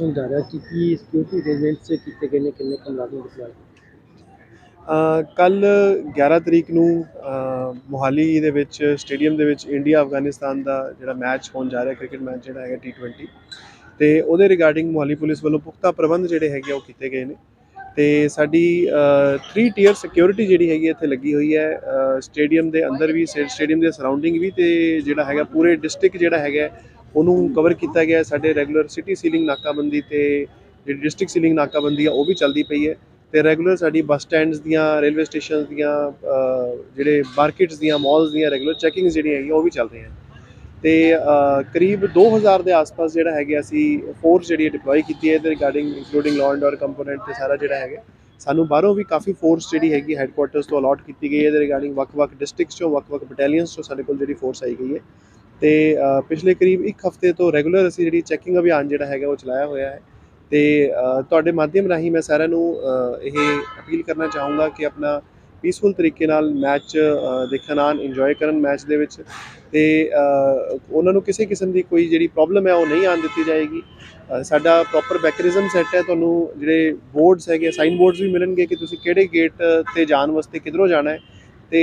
ਹੋਣ ਜਾ ਰਿਹਾ ਕਿ ਕੀ ਸਿਕਿਉਰਿਟੀ ਅਰੇਂਜਮੈਂਟਸ ਕੀਤੇ ਗਏ ਨੇ, ਕਿੰਨੇ ਕੁ ਮੁਲਾਜ਼ਮ ਡਿਪਲੋਏ ਕੱਲ 11 ਤਰੀਕ ਨੂੰ ਮੋਹਾਲੀ ਦੇ ਵਿੱਚ, ਸਟੇਡੀਅਮ ਦੇ ਵਿੱਚ ਇੰਡੀਆ ਅਫਗਾਨਿਸਤਾਨ ਦਾ ਜਿਹੜਾ ਮੈਚ ਹੋਣ ਜਾ ਰਿਹਾ, ਕ੍ਰਿਕਟ ਮੈਚ ਜਿਹੜਾ ਹੈਗਾ T20 ਤੇ ਉਹਦੇ ਰਿਗਾਰਡਿੰਗ ਮੋਹਾਲੀ ਪੁਲਿਸ ਵੱਲੋਂ ਪੁਖਤਾ ਪ੍ਰਬੰਧ ਜਿਹੜੇ ਹੈਗੇ ਆ, ਉਹ ਕੀਤੇ ਗਏ ਨੇ। ਤੇ ਸਾਡੀ 3 ਟੀਅਰ ਸਿਕਿਉਰਿਟੀ ਜਿਹੜੀ ਹੈਗੀ ਇੱਥੇ ਲੱਗੀ ਹੋਈ ਹੈ। ਸਟੇਡੀਅਮ ਦੇ ਅੰਦਰ ਵੀ, ਸਟੇਡੀਅਮ ਦੇ ਸਰਾਊਂਡਿੰਗ ਵੀ ਤੇ ਜਿਹੜਾ ਹੈਗਾ, ਪੂਰੇ ਡਿਸਟ੍ਰਿਕਟ ਜਿਹੜਾ ਹੈਗਾ ਉਹਨੂੰ ਕਵਰ ਕੀਤਾ ਗਿਆ ਸਾਡੇ ਰੈਗੂਲਰ ਸਿਟੀ ਸੀਲਿੰਗ ਨਾਕਾਬੰਦੀ ਤੇ ਜਿਹੜੀ ਡਿਸਟ੍ਰਿਕਟ ਸੀਲਿੰਗ ਨਾਕਾਬੰਦੀ ਆ ਉਹ ਵੀ ਚੱਲਦੀ ਪਈ ਹੈ। ਤੇ ਰੈਗੂਲਰ ਸਾਡੀ ਬੱਸ ਸਟੈਂਡਸ ਦੀਆਂ ਰੇਲਵੇ ਸਟੇਸ਼ਨਸ ਦੀਆਂ ਜਿਹੜੇ ਮਾਰਕੀਟਸ ਦੀਆਂ ਮਾਲਸ ਦੀਆਂ ਰੈਗੂਲਰ ਚੈਕਿੰਗਸ ਜਿਹੜੀਆਂ ਹੈਗੀਆਂ ਉਹ ਵੀ ਚੱਲ ਰਹੀਆਂ ਤੇ ਅ, ਕਰੀਬ 2000 ਦੇ ਆਸ-ਪਾਸ ਜਿਹੜਾ ਹੈਗਾ ਅਸੀਂ ਫੋਰਸ ਜਿਹੜੀ ਡਿਪਲੋਏ ਕੀਤੀ ਹੈ ਇਹਦੇ regarding including law and order component ਤੇ ਸਾਰਾ ਜਿਹੜਾ ਹੈਗਾ। ਸਾਨੂੰ ਬਾਹਰੋਂ ਵੀ ਕਾਫੀ ਫੋਰਸ ਜਿਹੜੀ ਹੈਗੀ ਹੈੱਡਕੁਆਟਰਸ ਤੋਂ ਅਲਾਟ ਕੀਤੀ ਗਈ ਹੈ। ਇਹਦੇ ਰਿਗਾਰਡਿੰਗ ਵੱਖ-ਵੱਖ ਡਿਸਟ੍ਰਿਕਟਸ ਚੋਂ ਵੱਖ-ਵੱਖ ਬਟਾਲੀਅਨਸ 'ਚੋਂ ਸਾਡੇ ਕੋਲ ਜਿਹੜੀ ਫੋਰਸ ਆਈ ਗਈ ਹੈ। ਤੇ ਪਿਛਲੇ ਕਰੀਬ ਇੱਕ ਹਫ਼ਤੇ ਤੋਂ ਰੈਗੂਲਰ ਅਸੀਂ ਜਿਹੜੀ ਚੈਕਿੰਗ ਅਭਿਆਨ ਜਿਹੜਾ ਹੈਗਾ ਉਹ ਚਲਾਇਆ ਹੋਇਆ ਹੈ। ਤੇ ਤੁਹਾਡੇ ਮਾਧਿਅਮ ਰਾਹੀਂ ਮੈਂ ਸਾਰਿਆਂ ਨੂੰ ਇਹ ਅਪੀਲ ਕਰਨਾ ਚਾਹੂੰਗਾ ਕਿ ਆਪਣਾ ਪੀਸਫੁਲ ਤਰੀਕੇ ਨਾਲ ਮੈਚ ਦੇਖਣ ਆਉਣ ਇੰਜੋਏ ਕਰਨ ਮੈਚ ਦੇ ਵਿੱਚ। ਤੇ ਉਹਨਾਂ ਨੂੰ ਕਿਸੇ ਕਿਸਮ ਦੀ ਕੋਈ ਜਿਹੜੀ ਪ੍ਰੋਬਲਮ ਹੈ ਉਹ ਨਹੀਂ ਆਉਣ ਦਿੱਤੀ ਜਾਏਗੀ। ਸਾਡਾ ਪ੍ਰੋਪਰ ਬੈਕਰਿਜ਼ਮ ਸੈੱਟ ਹੈ। ਤੁਹਾਨੂੰ ਜਿਹੜੇ ਬੋਰਡਸ ਹੈਗੇ ਸਾਈਨ ਬੋਰਡਸ ਵੀ ਮਿਲਣਗੇ ਕਿ ਤੁਸੀਂ ਕਿਹੜੇ ਗੇਟ ਤੇ ਜਾਣ ਵਾਸਤੇ ਕਿੱਧਰੋਂ ਜਾਣਾ ਹੈ। ਤੇ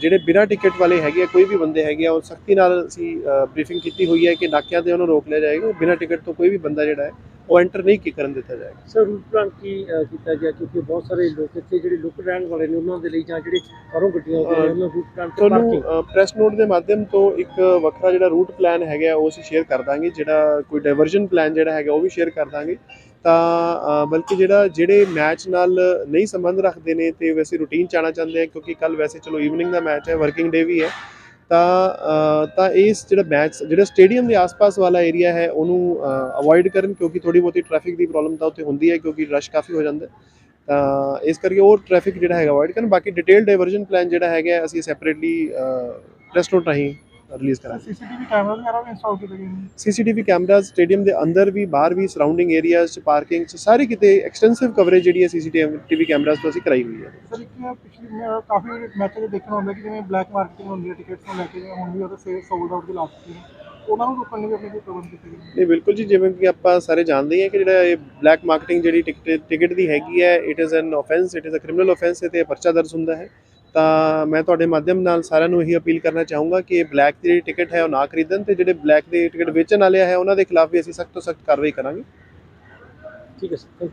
ਜਿਹੜੇ ਬਿਨਾਂ ਟਿਕਟ ਵਾਲੇ ਹੈਗੇ ਆ, ਕੋਈ ਵੀ ਬੰਦੇ ਹੈਗੇ ਆ, ਉਹ ਸਖਤੀ ਨਾਲ ਅਸੀਂ ਬਰੀਫਿੰਗ ਕੀਤੀ ਹੋਈ ਹੈ ਕਿ ਨਾਕਿਆਂ ਤੇ ਉਹਨੂੰ ਰੋਕ ਲਿਆ ਜਾਏਗਾ ਬਿਨਾਂ ਟਿਕਟ ਤੋਂ ਕੋਈ ਵੀ ਬੰਦਾ ਜਿਹੜਾ ਹੈ ਉਹ ਐਂਟਰ ਨਹੀਂ ਕੀ ਕਰਨ ਦਿੱਤਾ ਜਾਏਗਾ। ਸਰ ਰੂਟ ਪਲਾਨ ਕੀ ਕੀਤਾ ਗਿਆ? ਕਿਉਂਕਿ ਬਹੁਤ ਸਾਰੇ ਲੋਕ ਇੱਥੇ ਜਿਹੜੇ ਲੁੱਕ ਰਹਿਣ ਵਾਲੇ ਨੇ ਉਹਨਾਂ ਦੇ ਲਈ ਜਾਂ ਜਿਹੜੇ ਬਾਹਰੋਂ ਗੱਡੀਆਂ ਆਉਂਦੀਆਂ ਨੇ ਉਹਨਾਂ ਰੂਟ ਪਲਾਨ ਤੇ ਤੁਹਾਨੂੰ ਪਾਰਕਿੰਗ ਪ੍ਰੈਸ ਨੋਟ ਦੇ ਮਾਧਿਅਮ ਤੋਂ ਇੱਕ ਵੱਖਰਾ ਜਿਹੜਾ ਰੂਟ ਪਲਾਨ ਹੈਗਾ ਉਹ ਅਸੀਂ ਸ਼ੇਅਰ ਕਰ ਦਾਂਗੇ। ਜਿਹੜਾ ਕੋਈ ਡਾਇਵਰਜਨ ਪਲਾਨ ਜਿਹੜਾ ਹੈਗਾ ਉਹ ਵੀ ਸ਼ੇਅਰ ਕਰ ਦਾਂਗੇ। ਤਾਂ ਅ, ਬਲਕਿ ਜਿਹੜਾ ਜਿਹੜੇ ਮੈਚ ਨਾਲ ਨਹੀਂ ਸੰਬੰਧ ਰੱਖਦੇ ਨੇ ਤੇ ਵੈਸੇ ਰੂਟੀਨ ਚ ਆਉਣਾ ਚਾਹੁੰਦੇ ਆ ਕਿਉਂਕਿ ਕੱਲ ਵੈਸੇ ਚਲੋ ਈਵਨਿੰਗ ਦਾ ਮੈਚ ਹੈ ਵਰਕਿੰਗ ਡੇ ਵੀ ਹੈ। ਤਾਂ ਤਾਂ ਇਸ ਜਿਹੜਾ ਮੈਚ ਜਿਹੜਾ ਸਟੇਡੀਅਮ ਦੇ ਆਸ-ਪਾਸ ਵਾਲਾ ਏਰੀਆ ਹੈ, ਉਹਨੂੰ ਅਵੋਇਡ ਕਰਨ ਕਿਉਂਕਿ ਥੋੜੀ ਬਹੁਤੀ ਟ੍ਰੈਫਿਕ ਦੀ ਪ੍ਰੋਬਲਮ ਤਾਂ ਉੱਥੇ ਹੁੰਦੀ ਹੈ ਕਿਉਂਕਿ ਰਸ਼ ਕਾਫੀ ਹੋ ਜਾਂਦਾ ਤਾਂ ਇਸ ਕਰਕੇ ਉਹ ਟ੍ਰੈਫਿਕ ਜਿਹੜਾ ਹੈਗਾ ਅਵੋਇਡ ਕਰਨ। ਬਾਕੀ ਡਿਟੇਲ ਡਾਇਵਰਜਨ ਪਲਾਨ ਜਿਹੜਾ ਹੈਗਾ, ਅਸੀਂ ਸੈਪਰੇਟਲੀ ਪ੍ਰੈਸ ਨੋਟ ਰਾਹੀਂ ਰਿਲੀਜ਼ ਕਰਾਂਗੇ। ਸੀਸੀਟੀਵੀ ਕੈਮਰਾ ਵਗੈਰਾ ਵੀ ਇੰਸਟਾਲ ਕੀਤੇ ਗਏ ਨੇ। ਸੀਸੀਟੀਵੀ ਕੈਮਰਾਜ਼ ਸਟੇਡੀਅਮ ਦੇ ਅੰਦਰ ਵੀ ਬਾਹਰ ਵੀ ਸਰਾਊਂਡਿੰਗ ਏਰੀਆਜ਼ ਚ ਪਾਰਕਿੰਗ ਚ ਸਾਰੇ ਕਿਤੇ ਐਕਸਟੈਂਸਿਵ ਕਵਰੇਜ ਜਿਹੜੀ ਹੈ ਸੀਸੀਟੀਵੀ ਕੈਮਰਾਜ਼ ਤੋਂ ਅਸੀਂ ਕਰਾਈ ਹੋਈ ਹੈ। ਸਰ ਇੱਕ ਪਿਛਲੀ ਮੈਂ ਕਾਫੀ ਮੈਚ ਦੇ ਦੇਖਣ ਹੁੰਦਾ ਕਿ ਜਿਵੇਂ ਬਲੈਕ ਮਾਰਕੀਟਿੰਗ ਹੁੰਦੀ ਹੈ ਟਿਕਟਸ ਨੂੰ ਲੈ ਕੇ ਜਿਵੇਂ ਹੁਣ ਵੀ ਉਹਦੇ ਸੇਲ ਸੋਲਡ ਆਊਟ ਦੀ ਲਾਸਟ ਸੀ ਉਹਨਾਂ ਨੂੰ ਰੋਕਣ ਲਈ ਆਪਣੇ ਕੋਈ ਪ੍ਰਬੰਧ ਕੀਤੇ ਗਏ ਨੇ। ਨਹੀਂ ਬਿਲਕੁਲ ਜੀ ਜਿਵੇਂ ਕਿ ਆਪਾਂ ਸਾਰੇ ਜਾਣਦੇ ਹੀ ਕਿ ਜਿਹੜਾ ਇਹ ਬਲੈਕ ਮਾਰਕੀਟਿੰਗ ਜਿਹੜੀ ਟਿਕਟ ਟਿਕਟ ਦੀ ਹੈਗੀ ਹੈ it is an offence it is a criminal offence ਤੇ ਪਰਚਾ ਦਰਜ ਹੁੰਦਾ ਹੈ। ਤਾਂ ਮੈਂ ਤੁਹਾਡੇ ਮਾਧਿਅਮ ਨਾਲ ਸਾਰਿਆਂ ਨੂੰ ਇਹੀ ਅਪੀਲ ਕਰਨਾ ਚਾਹੂੰਗਾ ਕਿ ਬਲੈਕ ਦੀ ਜਿਹੜੀ ਟਿਕਟ ਹੈ ਉਹ ਨਾ ਖਰੀਦਣ ਤੇ ਜਿਹੜੇ ਬਲੈਕ ਦੀ ਟਿਕਟ ਵੇਚਣ ਵਾਲੇ ਹੈ, ਉਹਨਾਂ ਦੇ ਖਿਲਾਫ ਵੀ ਅਸੀਂ ਸਖਤ ਤੋਂ ਸਖਤ ਕਾਰਵਾਈ ਕਰਾਂਗੇ। ਠੀਕ ਹੈ ਸਰ ਥੈਂਕ ਯੂ